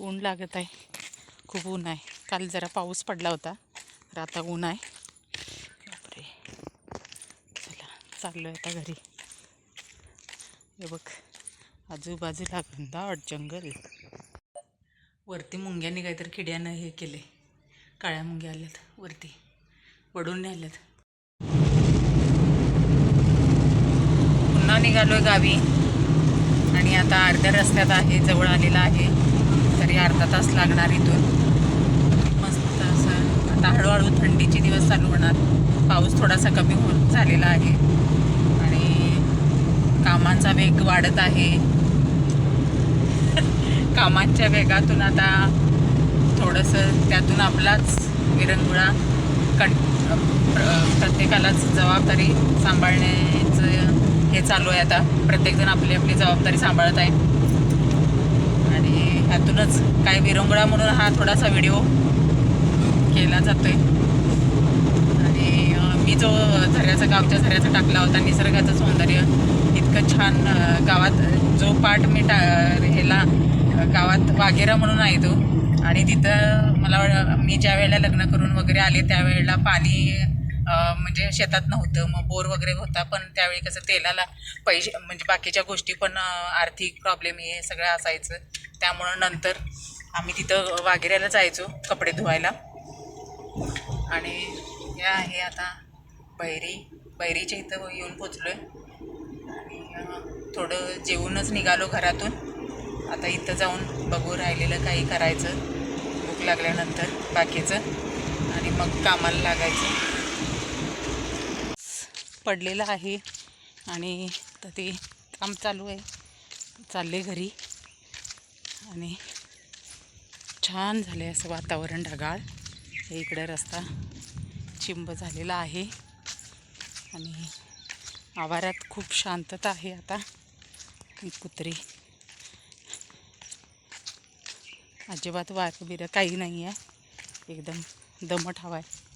ऊन लागत आहे. खूप ऊन आहे. काल जरा पाऊस पडला होता. तर आता ऊन आहे. बापरे. चला चाललो आहे आता घरी. हे बघ आजूबाजूला घनदाट जंगल. वरती मुंग्यांनी काहीतरी किड्यानं हे केले. काळ्या मुंग्या आल्यात वरती. वडून आल्यात पुन्हा निघालो आहे गावी. आणि आता अर्ध्या रस्त्यात आहे जवळ आलेला आहे. अर्धा तास लागणार इथून. मस्त असं आता हळूहळू थंडीचे दिवस चालू होणार. पाऊस थोडासा कमी होत झालेला आहे. आणि कामांचा वेग वाढत आहे. कामांच्या वेगातून आता थोडंसं त्यातून आपलाच विरंगुळा कट प्र- प्रत्येकालाच जबाबदारी सांभाळण्याचं हे चालू आहे आता. प्रत्येकजण आपली आपली जबाबदारी सांभाळत आहे आणि ह्यातूनच काय विरंगुळा म्हणून हा थोडासा व्हिडिओ केला जातो आहे आणि मी जो झऱ्याचा गावच्या झऱ्याचा टाकला होता. निसर्गाचं सौंदर्य इतकं छान गावात जो पाठ मी टा ह्याला गावात वाघेरा म्हणून आहे तो. आणि तिथं मला मी ज्या वेळेला लग्न करून वगैरे आले त्यावेळेला पाणी म्हणजे शेतात नव्हतं. मग बोर वगैरे होता पण त्यावेळी कसं तेलाला पैसे म्हणजे बाकीच्या गोष्टी पण आर्थिक प्रॉब्लेम हे सगळं असायचं. त्यामुळं नंतर आम्ही तिथं वाघेऱ्याला जायचो कपडे धुवायला. आणि हे आहे आता बैरी. बैरीच्या इथं येऊन पोचलो आहे आणि थोडं जेवूनच निघालो घरातून. आता इथं जाऊन बघू राहिलेलं काही करायचं. भूक लागल्यानंतर बाकीचं. आणि मग कामाला लागायचं. पडलेलं आहे. आणि तर ते काम चालू आहे. चालले घरी. आणि छान झालं आहे असं वातावरण ढगाळ. इकडे रस्ता चिंब झालेला आहे. आणि आवारात खूप शांतता आहे आता. कुत्री. अजिबात वारं बिरं काही नाही आहे एकदम दमट हवा आहे.